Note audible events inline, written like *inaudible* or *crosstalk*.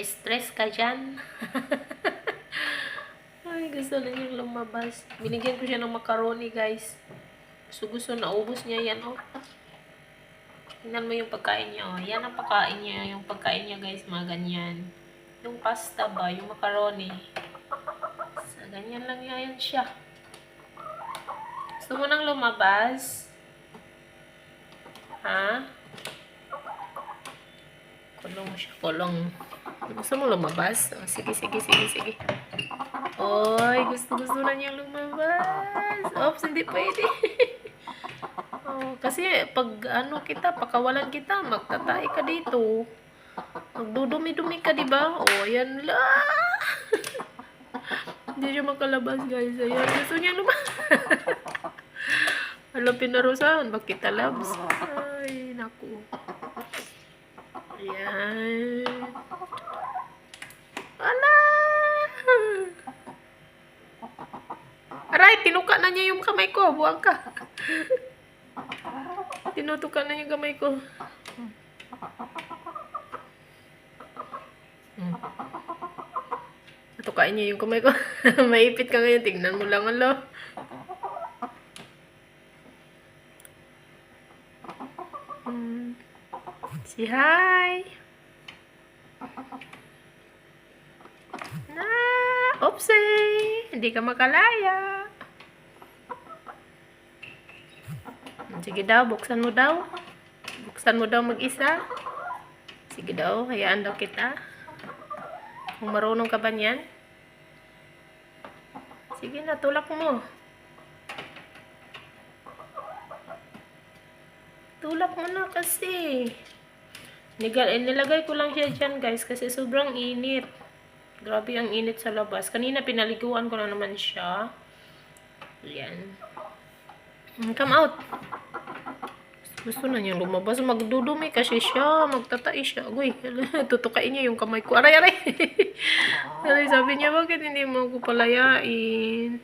Stress ka dyan? *laughs* Ay, gusto na niyang lumabas. Binigyan ko siya ng macaroni, guys. Gusto gusto, naubos niya yan, oh. Tingnan mo yung pagkain niya, oh. Yan ang pagkain niya. Yung pagkain niya, guys, mga ganyan. Yung pasta ba, yung macaroni. Sa ganyan lang yan siya. Gusto mo nang lumabas? Ha? Kulong siya, kulong. Gusto mo lumabas? Oh, sige, sige, sige, sige. Oy, gusto gusto na niyang lumabas. Oops, hindi pwede. oh, kasi pag ano kita, pakawalan kita, magtatay ka dito. Magdudumi-dumi ka, di ba? Oh, yan la. hindi siya makalabas, guys. Ayan, gusto niya lumabas. Alam, pinarusahan. Bakit talabs? Ay, naku. Ayan. Tinuka na niya yung kamay ko. Buwag ka. Tinutuka na yung kamay ko. Hmm. Natukain niya yung kamay ko. *laughs* Maipit ka ngayon. Tingnan mo lang, alo. Hmm. Hi. Na, oopsie. Hindi ka makalaya. Sige daw, buksan mo daw. Buksan mo daw mag-isa. Sige daw, hayaan daw kita. Kung marunong ka ba niyan? Sige na, tulak mo. Tulak mo na kasi. Nigal, eh, nilagay ko lang siya dyan guys kasi sobrang init. Grabe ang init sa labas. Kanina pinaliguan ko na naman siya. Yan. Mm, Come out. Gusto na niyang lumabas. Magdudumi kasi siya. Magtatai siya. Uy, *laughs* tutukain niya yung kamay ko. Aray, aray. *laughs* sabi niya, bakit hindi mo ako palayain?